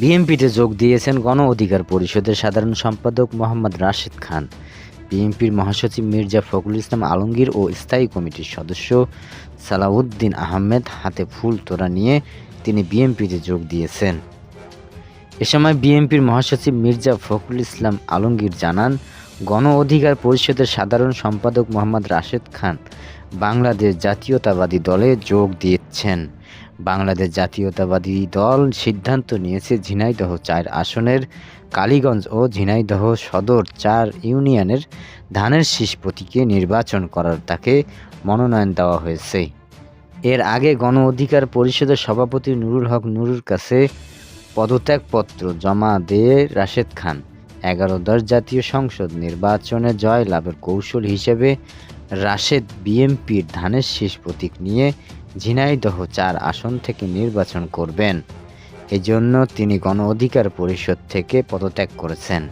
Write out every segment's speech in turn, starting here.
বিএনপিতে যোগ দিয়েছেন গণ অধিকার পরিষদের সাধারণ সম্পাদক মোহাম্মদ রাশেদ খান। বিএনপির মহাসচিব মির্জা ফখরুল ইসলাম আলমগীর ও স্থায়ী কমিটির সদস্য সালাউদ্দিন আহমেদ হাতে ফুল তোড়া নিয়ে তিনি বিএনপিতে যোগ দিয়েছেন। এ সময় বিএনপির মহাসচিব মির্জা ফখরুল ইসলাম আলমগীর জানান, গণ অধিকার পরিষদের সাধারণ সম্পাদক মোহাম্মদ রাশেদ খান বাংলাদেশ জাতীয়তাবাদী দলে যোগ দিয়েছেন। বাংলাদেশ জাতীয়তাবাদী দল সিদ্ধান্ত নিয়েছে ঝিনাইদহ চার আসনের, কালীগঞ্জ ও ঝিনাইদহ সদর চার ইউনিয়নের ধানের শীষ প্রতীকে নির্বাচন করার তাকে মনোনয়ন দেওয়া হয়েছে। এর আগে গণ অধিকার পরিষদের সভাপতি নুরুল হক নুরুর কাছে পদত্যাগপত্র জমা দিয়ে রাশেদ খান। এগারো দশ জাতীয় সংসদ নির্বাচনে জয় লাভের কৌশল হিসেবে রাশেদ বিএমপির ধানের শীষ প্রতীক নিয়ে ঝিনাইদহ চার আসন থেকে নির্বাচন করবেন। এজন্য তিনি গণ অধিকার পরিষদ থেকে পদত্যাগ করেছেন।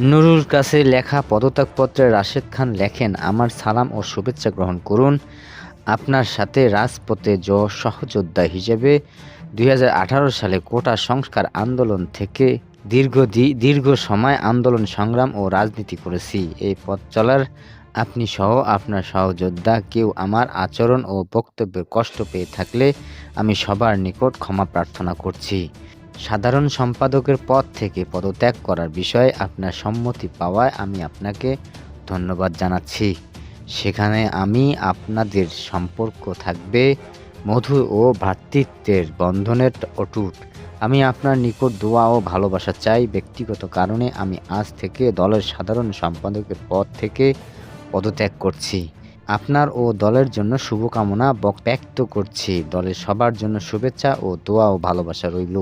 নুরুর কাছে লেখা পদত্যাগপত্রে রাশেদ খান লেখেন, আমার সালাম ও শুভেচ্ছা গ্রহণ করুন। আপনার সাথে রাজপথে জ সহযোদ্ধা হিসেবে দুই হাজার আঠারো সালে কোটা সংস্কার আন্দোলন থেকে দীর্ঘ দীর্ঘ সময় আন্দোলন সংগ্রাম ও রাজনীতি করেছি। এই পথ চলার আপনি সহ আপনার সহযোদ্ধা কেউ আমার আচরণ ও বক্তব্যের কষ্ট পেয়ে থাকলে আমি সবার নিকট ক্ষমা প্রার্থনা করছি। সাধারণ সম্পাদকের পদ থেকে পদত্যাগ করার বিষয়ে আপনার সম্মতি পাওয়ায় আমি আপনাকে ধন্যবাদ জানাচ্ছি। সেখানে আমি আপনাদের সম্পর্ক থাকবে মধুর ও ভ্রাতৃত্বের বন্ধনের অটুট। আমি আপনার নিকট দোয়া ও ভালোবাসা চাই। ব্যক্তিগত কারণে আমি আজ থেকে দলের সাধারণ সম্পাদকের পদ থেকে পদত্যাগ করছি। আপনার ও দলের জন্য শুভকামনা ব্যক্ত করছি। দলের সবার জন্য শুভেচ্ছা ও দোয়া ও ভালোবাসা রইল।